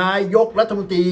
นายกรัฐมนตรี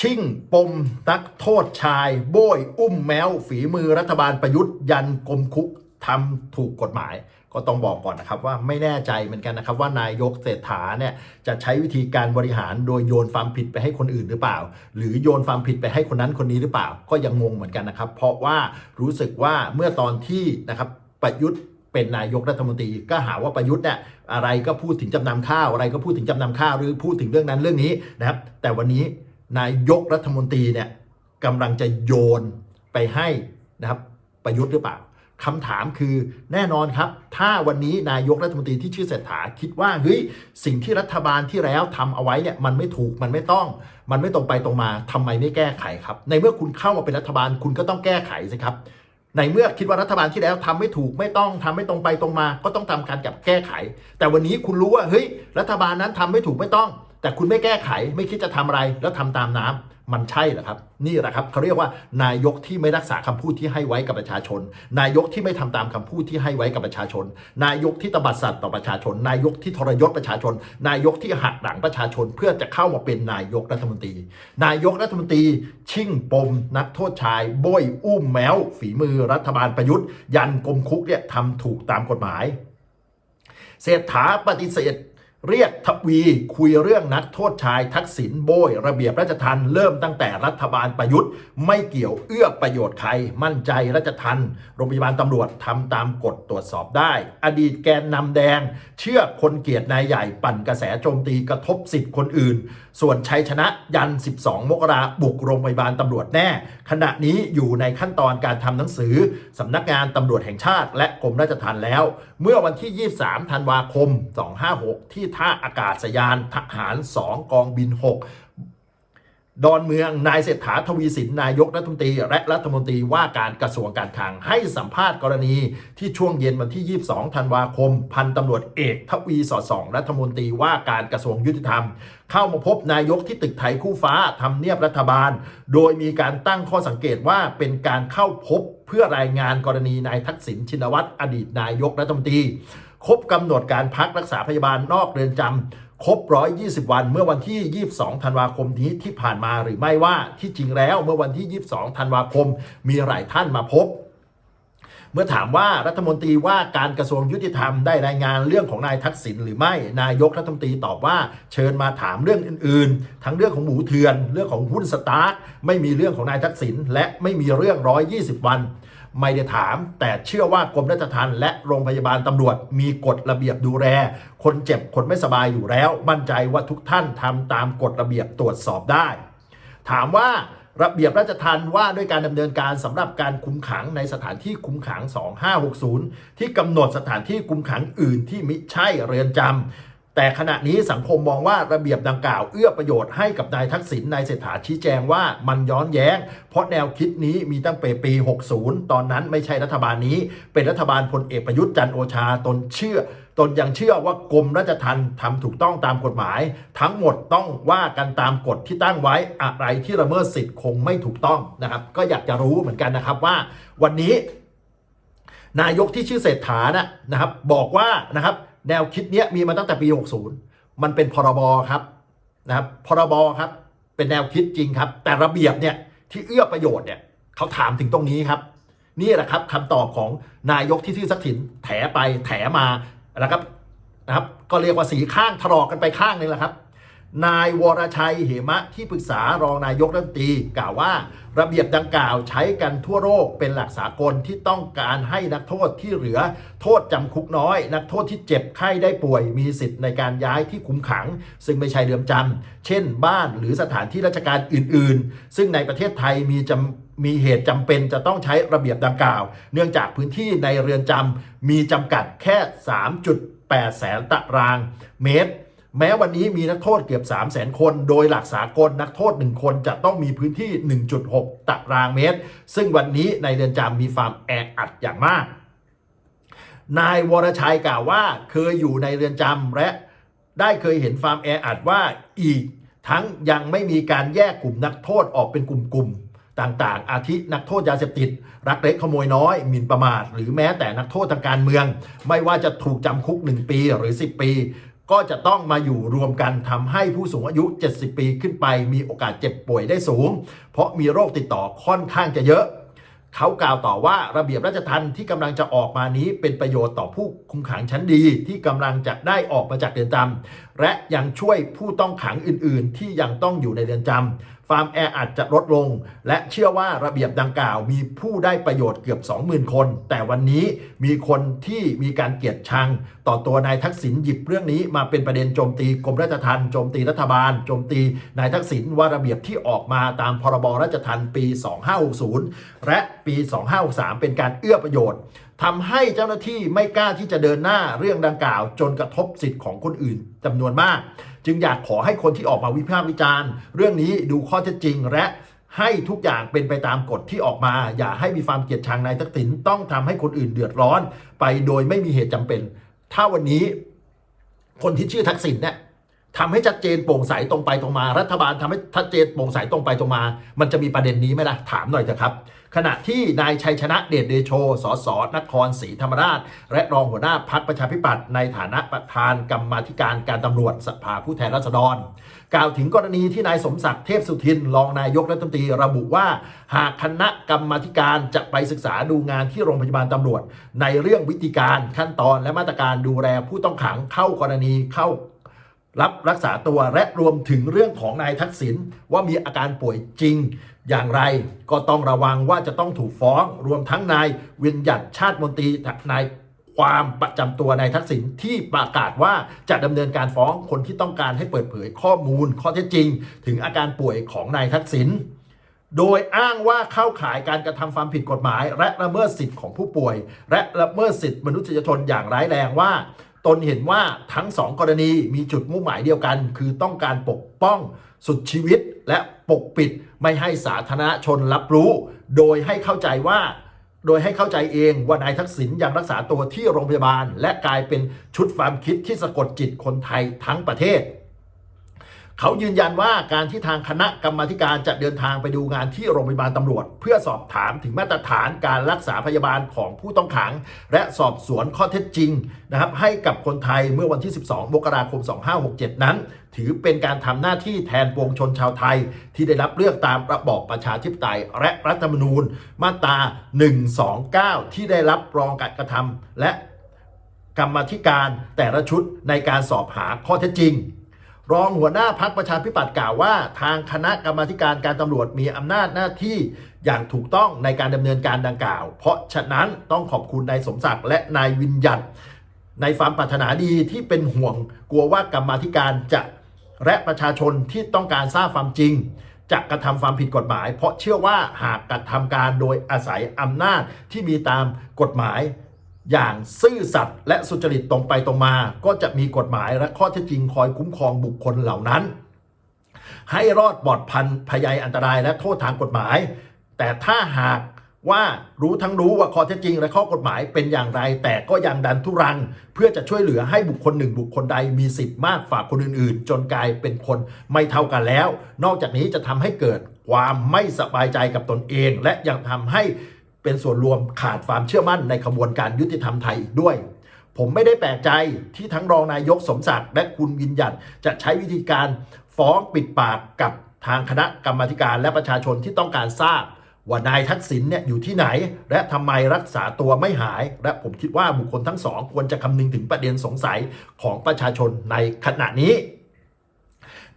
ชิ่งปมนักโทษชายโบยอุ้มแมวฝีมือรัฐบาลประยุทธ์ยันกรมคุกทำถูกกฎหมาย ก็ต้องบอกก่อนนะครับว่าไม่แน่ใจเหมือนกันนะครับ ว่านายกเศรษฐาเนี่ยจะใช้วิธีการบริหารโดยโยนความผิดไปให้คนอื่นหรือเปล่า หรือโยนความผิดไปให้คนนั้นคนนี้หรือเปล่า ก็ยังงงเหมือนกันนะครับ เพราะว่ารู้สึกว่าเมื่อตอนที่นะครับประยุทธ์ เป็นนายกรัฐมนตรีก็หาว่าประยุทธ์เนี่ยอะไรก็พูดถึงจำนำข้าวอะไรก็พูดถึงจำนำข้าวหรือพูดถึงเรื่องนั้นเรื่องนี้นะครับแต่วันนี้นายกรัฐมนตรีเนี่ยกำลังจะโยนไปให้นะครับประยุทธ์หรือเปล่าคำถามคือแน่นอนครับ ถ้าวันนี้นายกรัฐมนตรีที่ชื่อเศรษฐาคิดว่าเฮ้ยสิ่งที่รัฐบาลที่แล้วทำเอาไว้เนี่ยมันไม่ถูกมันไม่ต้อง มันไม่ตรงไปตรงมาทำไมไม่แก้ไขครับ ในเมื่อคุณเข้ามาเป็นรัฐบาลคุณก็ต้องแก้ไขสิครับ ในเมื่อคิดว่ารัฐบาลที่แล้วทำไม่ถูกไม่ต้องทำไม่ตรงไปตรงมา ก็ต้องทำการกับแก้ไข แต่วันนี้คุณรู้ว่าเฮ้ยรัฐบาลนั้นทำไม่ถูกไม่ต้อง แต่คุณไม่แก้ไขไม่คิดจะทำอะไรแล้วทำตามน้ำ มันใช่เหรอครับ นี่แหละครับเขาเรียกว่านายกที่ไม่รักษาคำพูดที่ให้ไว้กับประชาชน นายกที่ไม่ทำตามคำพูดที่ให้ไว้กับประชาชน นายกที่ตบัดสัตว์ต่อประชาชน นายกที่ทรยศประชาชน นายกที่หักหลังประชาชน เพื่อจะเข้ามาเป็นนายกรัฐมนตรี นายกรัฐมนตรี ชิ่งปม นักโทษชายโบยอุ้มแมวฝีมือรัฐบาลประยุทธ์ ยันกรมคุกเนี่ยทำถูกตามกฎหมายเศรษฐาปฏิเสธ เรียกทวีคุยเรื่องนักโทษชายทักษิณโบย ระเบียบราชทันเริ่มตั้งแต่รัฐบาลประยุทธ์ ไม่เกี่ยวเอื้อประโยชน์ใคร มั่นใจราชทันโรงพยาบาลตำรวจทำตามกฎตรวจสอบได้ อดีตแกนนำแดง เชื่อคนเกียรตินายใหญ่ปั่นกระแสโจมตีกระทบสิทธิ์คนอื่น ส่วนชัยชนะยัน 12 มกราบุกโรงพยาบาลตำรวจแน่ ขณะนี้อยู่ในขั้นตอนการทำหนังสือสำนักงานตำรวจแห่งชาติ และกรมราชทัณฑ์แล้ว เมื่อวันที่ 23 ธันวาคม 256 ที่ท่าอากาศยานทหาร 2 กองบิน 6 ดอนเมืองนายเศรษฐาทวีสินนายกรัฐมนตรี และรัฐมนตรีว่าการกระทรวงการคลังให้สัมภาษณ์กรณีที่ช่วงเย็นวันที่ 22 ธันวาคม พันตำรวจเอกทวีสอดส่องรัฐมนตรีว่าการกระทรวงยุติธรรม เข้ามาพบนายกที่ตึกไทยคู่ฟ้าทำเนียบรัฐบาล โดยมีการตั้งข้อสังเกตว่าเป็นการเข้าพบเพื่อรายงานกรณีนายทักษิณชินวัตรอดีตนายกรัฐมนตรี ครบกำหนดการพักรักษาพยาบาลนอกเรือนจำครบ 120 วันเมื่อวันที่ 22 ธันวาคมนี้ที่ผ่านมาหรือไม่ว่าที่จริงแล้วเมื่อวันที่ 22 ธันวาคมมีหลายท่านมาพบเมื่อถามว่ารัฐมนตรีว่าการกระทรวงยุติธรรมได้รายงานเรื่องของนายทักษิณหรือไม่ นายกรัฐมนตรีตอบว่าเชิญมาถามเรื่องอื่น ๆ ทั้งเรื่องของหมูเถื่อน เรื่องของหุ้นสตาร์ทไม่มีเรื่องของนายทักษิณและไม่มีเรื่อง 120 วัน ไม่ได้ถาม แต่เชื่อว่ากรมราชทัณฑ์และโรงพยาบาลตำรวจมีกฎระเบียบดูแลคนเจ็บคนไม่สบายอยู่แล้ว มั่นใจว่าทุกท่านทำตามกฎระเบียบตรวจสอบได้ ถามว่าระเบียบราชทัณฑ์ว่าด้วยการดำเนินการสำหรับการคุมขังในสถานที่คุมขัง 2560 ที่กำหนดสถานที่คุมขังอื่นที่มิใช่เรือนจำ แต่ขณะนี้สังคมมองว่าระเบียบดังกล่าว เอื้อประโยชน์ให้กับนายทักษิณนายเศรษฐาชี้แจงว่ามันย้อนแย้ง เพราะแนวคิดนี้มีตั้งแต่ปี 60 ตอนนั้นไม่ใช่รัฐบาลนี้ เป็นรัฐบาลพลเอกประยุทธ์จันโอชาตนเชื่อ ตนยังเชื่อว่ากรมราชทัณฑ์ทำถูกต้องตามกฎหมาย ทั้งหมดต้องว่ากันตามกฎที่ตั้งไว้อะไรที่ละเมิดสิทธิ์คงไม่ถูกต้องนะครับ ก็อยากจะรู้เหมือนกันนะครับว่า วันนี้ นายกที่ชื่อเศรษฐานะนะครับ บอกว่านะครับ แนวคิดเนี้ยมีมาตั้งแต่ปี 60 มันเป็นพรบครับนะครับพรบครับ เป็นแนวคิดจริงครับ แต่ระเบียบเนี่ยที่เอื้อประโยชน์เนี่ยเขาถามถึงตรงนี้ครับ นี่แหละครับคำตอบของนายกที่ชื่อสักถินแถไปแถมาแล้วครับนะครับ ก็เรียกว่าสีข้างทะเลอกกันไปข้างนึงแหละครับ นายวรชัย เหมะที่ปรึกษารองนายกรัฐมนตรีกล่าวว่า ระเบียบดังกล่าวใช้กันทั่วโลกเป็นหลักสากลที่ต้องการให้นักโทษที่เหลือโทษจำคุกน้อย นักโทษที่เจ็บไข้ได้ป่วยมีสิทธิ์ในการย้ายที่คุมขัง ซึ่งไม่ใช่เรือนจำเช่น บ้านหรือสถานที่ราชการอื่น ๆ ซึ่งในประเทศไทยมีจำมีเหตุจำเป็นจะต้องใช้ระเบียบดังกล่าว เนื่องจากพื้นที่ในเรือนจำมีจำกัดแค่ 3.8 แสนตารางเมตร แม้วันนี้มีนักโทษเกือบ 3 0 0แสนคน โดยหลักสากลนักโทษ 1 คนจะต้องมีพื้นที่ 1.6 ตารางเมตร ซึ่งวันนี้ในเรือนจำมีความแออัดอย่างมาก นายวรชัยกล่าวว่าเคยอยู่ในเรือนจำและได้เคยเห็นฟามแออัดว่าอีก ทั้งยังไม่มีการแยกกลุ่มนักโทษออกเป็นกลุ่มๆต่างๆ อาทินักโทษยาเสพติด รักเล็กขโมยน้อยหมิ่นประมาท หรือแม้แต่นักโทษทางการเมือง ไม่ว่าจะถูกจำคุก 1 ปีหรือ 10 ปี ก็จะต้องมาอยู่รวมกันทำให้ผู้สูงอายุ 70 ปีขึ้นไปมีโอกาสเจ็บป่วยได้สูง เพราะมีโรคติดต่อค่อนข้างจะเยอะ เขากล่าวต่อว่าระเบียบราชทัณฑ์ที่กำลังจะออกมานี้เป็นประโยชน์ต่อผู้คุมขังชั้นดีที่กำลังจะได้ออกมาจากเรือนจำ และยังช่วยผู้ต้องขังอื่น ๆ ที่ยังต้องอยู่ในเรือนจำความแออัดจะลดลง และเชื่อว่าระเบียบดังกล่าวมีผู้ได้ประโยชน์เกือบ 20,000 คน แต่วันนี้มีคนที่มีการเกลียดชัง ต่อตัวนายทักษิณหยิบเรื่องนี้มาเป็นประเด็นโจมตีกรมราชทัณฑ์โจมตีรัฐบาลโจมตีนายทักษิณว่าระเบียบที่ออกมาตามพรบราชทัณฑ์ปี 2560 และปี 2563 เป็นการเอื้อประโยชน์ ทำให้เจ้าหน้าที่ไม่กล้าที่จะเดินหน้าเรื่องดังกล่าว จนกระทบสิทธิ์ของคนอื่นจำนวนมาก จึงอยากขอให้คนที่ออกมาวิพากษ์วิจารณ์ เรื่องนี้ดูข้อเท็จจริงและให้ทุกอย่างเป็นไปตามกฎที่ออกมา อย่าให้มีความเกลียดชังนายทักษิณต้องทำให้คนอื่นเดือดร้อน ไปโดยไม่มีเหตุจำเป็น ถ้าวันนี้ คนที่ชื่อทักษิณเนี่ย ทำให้ชัดเจนโปร่งใสตรงไปตรงมา รัฐบาลทำให้ชัดเจนโปร่งใสตรงไปตรงมา มันจะมีประเด็นนี้ไหมล่ะถามหน่อยเถอะครับ ขณะที่นายชัยชนะเดชเดโช สสนครศรีธรรมราช และรองหัวหน้าพักประชาธิปัตย์ในฐานะประธานกรรมาธิการการตำรวจสภาผู้แทนราษฎร กล่าวถึงกรณีที่นายสมศักดิ์เทพสุทิน รองนายกรัฐมนตรีระบุว่า หากคณะกรรมาธิการจะไปศึกษาดูงานที่โรงพยาบาลตำรวจ ในเรื่องวิธีการขั้นตอนและมาตรการดูแลผู้ต้องขังเข้ากรณีเข้า รับรักษาตัวและรวมถึงเรื่องของนายทักษิณว่ามีอาการป่วยจริง อย่างไรก็ต้องระวังว่าจะต้องถูกฟ้อง รวมทั้งนายวินยัตชาติมนตรีนายความประจำตัวนายทักษิณที่ประกาศว่าจะดำเนินการฟ้องคนที่ต้องการให้เปิดเผยข้อมูล ข้อเท็จจริง ถึงอาการป่วยของนายทักษิณโดยอ้างว่าเข้าข่ายการกระทำความผิดกฎหมาย และละเมิดสิทธิ์ของผู้ป่วย และละเมิดสิทธิมนุษยชนอย่างร้ายแรงว่า ตนเห็นว่าทั้งสองกรณีมีจุดมุ่งหมายเดียวกัน คือต้องการปกป้องสุดชีวิตและปกปิดไม่ให้สาธารณชนรับรู้ โดยให้เข้าใจว่า โดยให้เข้าใจเองว่านายทักษิณยังรักษาตัวที่โรงพยาบาล และกลายเป็นชุดความคิดที่สะกดจิตคนไทยทั้งประเทศ เขายืนยันว่าการที่ทางคณะกรรมาการจะเดินทางไปดูงานที่โรงพยาบาลตำรวจ เพื่อสอบถามถึงมาตรฐานการรักษาพยาบาลของผู้ต้องขัง และสอบสวนข้อเท็จจริงนะครับให้กับคนไทยเมื่อวันที่ 12 มกราคม 2567 นั้น ถือเป็นการทำหน้าที่แทนปวงชนชาวไทย ที่ได้รับเลือกตามระบอบประชาธิปไตย และรัฐธรรมนูญมาตรา 129 ที่ได้รับรองการกระทำและกรรมธิการแต่ละชุดในการสอบหาข้อเท็จจริง รองหัวหน้าพักประชาธิปัตย์กล่าวว่า ทางคณะกรรมาการการตำรวจมีอำนาจหน้าที่อย่างถูกต้องในการดำเนินการดังกล่าว เพราะฉะนั้นต้องขอบคุณนายสมศักดิ์และนายวินยัตในความปรารถนาดีที่เป็นห่วงกลัวว่ากรรมาการจะและประชาชนที่ต้องการทราบความจริงจะกระทำความผิดกฎหมาย เพราะเชื่อว่าหากกระทำการโดยอาศัยอำนาจที่มีตามกฎหมาย อย่างซื่อสัตย์และสุจริตตรงไปตรงมา ก็จะมีกฎหมายและข้อเท็จจริงคอยคุ้มครองบุคคลเหล่านั้น ให้รอดปลอดภัยพยัยอันตรายและโทษทางกฎหมาย แต่ถ้าหากว่ารู้ทั้งรู้ว่าข้อเท็จจริงและข้อกฎหมายเป็นอย่างไร แต่ก็ยังดันทุรัง เพื่อจะช่วยเหลือให้บุคคลหนึ่งบุคคลใดมีสิทธิ์มากฝ่าคนอื่นๆ จนกลายเป็นคนไม่เท่ากันแล้ว นอกจากนี้จะทำให้เกิดความไม่สบายใจกับตนเอง และยังทำให้ เป็นส่วนรวมขาดความเชื่อมั่นในขบวนการยุติธรรมไทยอีกด้วย ผมไม่ได้แปลกใจที่ทั้งรองนายกสมศักดิ์และคุณวินยันจะใช้วิธีการฟ้องปิดปากกับทางคณะกรรมการและประชาชนที่ต้องการทราบว่านายทักษิณเนี่ยอยู่ที่ไหน และทำไมรักษาตัวไม่หาย และผมคิดว่าบุคคลทั้งสอง ควรจะคำนึงถึงประเด็นสงสัยของประชาชนในขณะนี้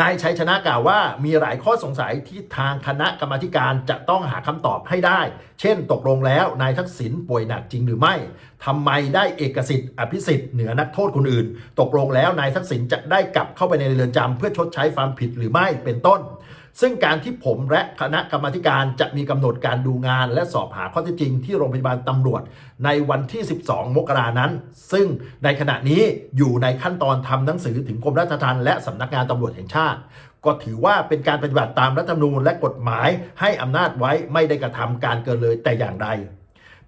นายชัยชนะกล่าวว่ามีหลายข้อสงสัยที่ทางคณะกรรมการจะต้องหาคำตอบให้ได้ เช่นตกลงแล้วนายทักษิณป่วยหนักจริงหรือไม่ทำไมได้เอกสิทธิ์อภิสิทธิ์เหนือนักโทษคนอื่น ตกลงแล้วนายทักษิณจะได้กลับเข้าไปในเรือนจำเพื่อชดใช้ความผิดหรือไม่เป็นต้น ซึ่งการที่ผมและคณะกรรมการจะมีกำหนดการดูงาน และสอบหาข้อเท็จจริงที่โรงพยาบาลตำรวจ ในวันที่ 12 มกรานั้น ซึ่งในขณะนี้อยู่ในขั้นตอนทำหนังสือถึงกรมราชทัณฑ์และสำนักงานตำรวจแห่งชาติ ก็ถือว่าเป็นการปฏิบัติตามรัฐธรรมนูญและกฎหมายให้อำนาจไว้ไม่ได้กระทำการเกินเลยแต่อย่างใด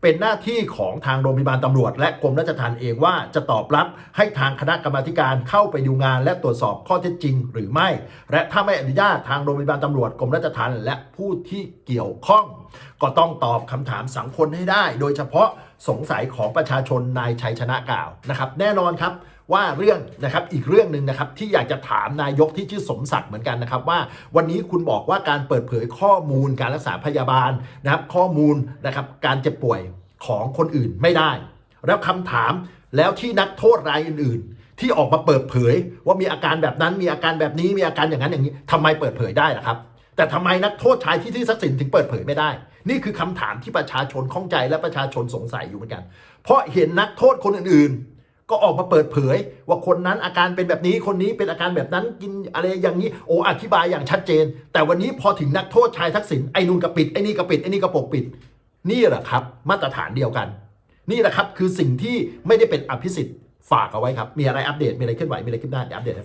เป็นหน้าที่ของทางโรงพยาบาลตำรวจ และกรมราชทัณฑ์เองว่าจะตอบรับให้ทางคณะกรรมาการเข้าไปดูงาน และตรวจสอบข้อเท็จจริง หรือไม่ และถ้าไม่อนุญาตทางโรงพยาบาลตำรวจกรมราชทัณฑ์และผู้ที่เกี่ยวข้อง ก็ต้องตอบคำถามสังคมให้ได้ โดยเฉพาะสงสัยของประชาชนนายชัยชนะกล่าวนะครับ แน่นอนครับ ว่าเรื่องนะครับอีกเรื่องหนึ่งนะครับที่อยากจะถามนายกที่ชื่อสมศักดิ์เหมือนกันนะครับว่าวันนี้คุณบอกว่าการเปิดเผยข้อมูลการรักษาพยาบาลนะครับข้อมูลนะครับการเจ็บป่วยของคนอื่นไม่ได้ แล้วคำถามแล้วที่นักโทษรายอื่น ๆ ที่ออกมาเปิดเผย ว่ามีอาการแบบนั้นมีอาการแบบนี้มีอาการอย่างนั้นอย่างนี้ทำไมเปิดเผยได้ล่ะครับ แต่ทำไมนักโทษชายที่ที่ทรัพย์สินถึงเปิดเผยไม่ได้ นี่คือคำถามที่ประชาชนข้องใจและประชาชนสงสัยอยู่เหมือนกัน เพราะเห็นนักโทษคนอื่นๆ ก็ออกมาเปิดเผย ว่าคนนั้นอาการเป็นแบบนี้คนนี้เป็นอาการแบบนั้นกินอะไรอย่างนี้ โอ้อธิบายอย่างชัดเจน แต่วันนี้พอถึงนักโทษชายทักษิณไอ้นู่นก็ปิดไอ้นี่ก็ปิดไอ้นี่ก็ปกปิด นี่แหละครับ มาตรฐานเดียวกัน นี่แหละครับคือสิ่งที่ไม่ได้เป็นอภิสิทธิ์ฝากเอาไว้ครับ มีอะไรอัปเดตมีอะไรเคลื่อนไหวมีอะไรขึ้นหน้าเดี๋ยวอัปเดตให้ฟัง